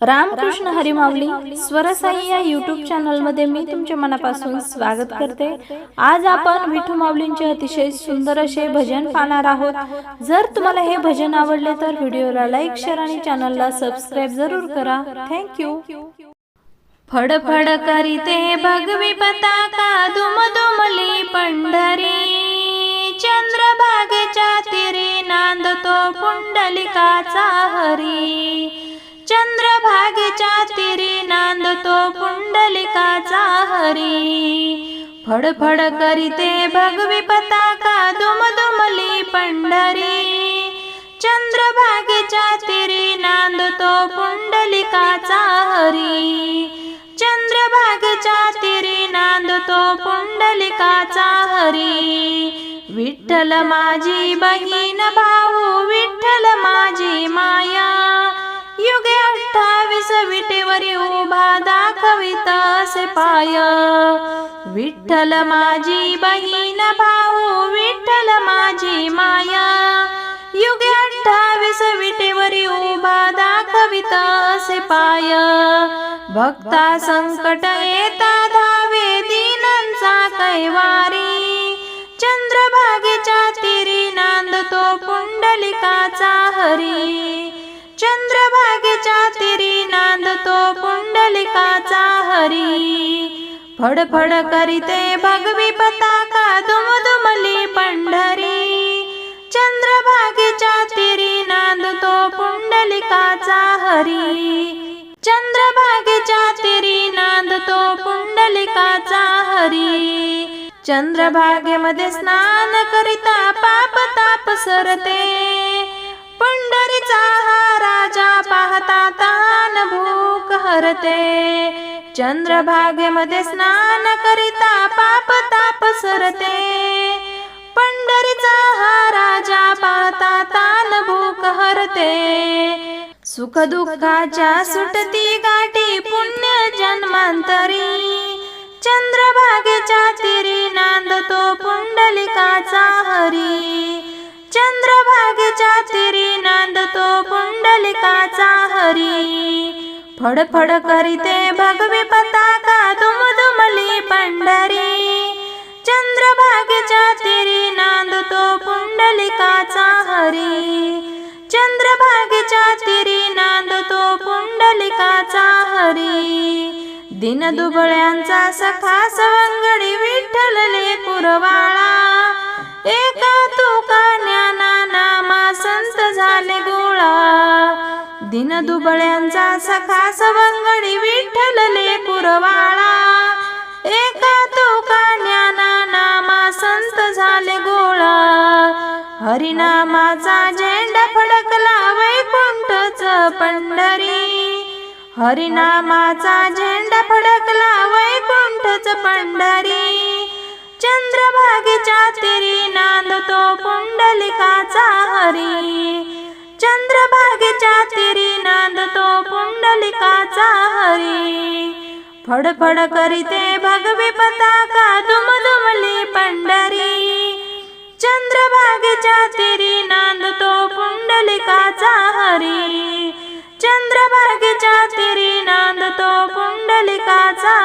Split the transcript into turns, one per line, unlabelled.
रामकृष्ण हरिमावली स्वरसाई या युट्यूब चॅनलमध्ये मी तुमच्या मनापासून स्वागत करते. आज आपण विठू माऊलींचे अतिशय सुंदर असे भजन पाहणार आहोत. जर तुम्हाला हे भजन आवडले तर व्हिडिओला लाईक शेअर आणि चॅनलला सबस्क्राईब जरूर करा. थँक्यू फडफड करीते भगवी पताका दुम दुमली पंढरी. चंद्रभागेच्या तिरी नांदतो पुंडलिकाचा हरी. चंद्रभागेच्या तिरी नांदतो पुंडलिकाचा हरी. फडफड करीते भगवी पताका दुम दुमली पंढरी. चंद्रभागेच्या तिरी नांदतो पुंडलिकाचा हरी. चंद्रभागेच्या तिरी नांदतो पुंडलिकाचा हरी. विठ्ठल माझी बहीण भाऊ विठ्ठल माझी दाखवित असे पाय। विठ्ठल माझी बहीण भाऊ विठ्ठल माझी माया। युगे अठ्ठावीस विटेवरी उभा दाखवित असे पाय। भक्ता संकट येता धावे दिनांचा कैवारी चंद्रभागेच्या तिरी नांदतो पुंडलिकाचा हरी। चंद्रभागेच्या तिरी नांदतो पुंडलिकाचा हरी। फडफड करीते भगवी पताका दुमदुमली पंढरी. चंद्रभागेच्या तिरी नांदतो पुंडलिकाचा हरी. चंद्रभागेच्या तिरी नांदतो पुंडलिकाचा हरी. चंद्रभागेमध्ये स्नान करिता पाप ताप सरते. पंढरीचा हा राजा पाहता तान भूक हरते. चंद्रभागेमध्ये स्नान करिता पाप ताप सरते. पंढरीचा हा राजा पाता तान भूक हरते. सुख दुःखाच्या सुटती गाठी पुण्य जन्मांतरी. चंद्रभागेच्या तिरी नांदतो पुंडलिकाचा हरी. चंद्रभागेच्या तिरी नांदतो पुंडलिकाचा हरी. फडफड करीते भगवी पताका दुमदुमली पंढरी. चंद्रभागेच्या तिरी नांदतो पुंडलिकाचा हरी. चंद्रभागेच्या तिरी नांदतो पुंडलिकाचा हरी. दिन दुबळ्यांचा सखा सवंगडी विठ्ठलले पुरवाळा. एका तुका दिन दुबळ्यांचा सखा सवंगडी विठ्ठलले पुरवाळा. एका तुका ज्ञाना नामा संत झाले गोळा. हरिनामाचा झेंडा फडकला वैकुंठच पंढरी. हरिनामाचा झेंडा फडकला वैकुंठच पंढरी. चंद्रभागेच्या तिरी नांदतो पुंडलिकाचा हरी. चंद्रभागेच्या तिरी पुंडलिकाचा हरी. फडफड करीते भगवी पताका दुमदुमली पंढरी. चंद्रभागेच्या तिरी नांदतो पुंडलिकाचा हरी. चंद्रभागेच्या तिरी नांदतो पुंडलिकाचा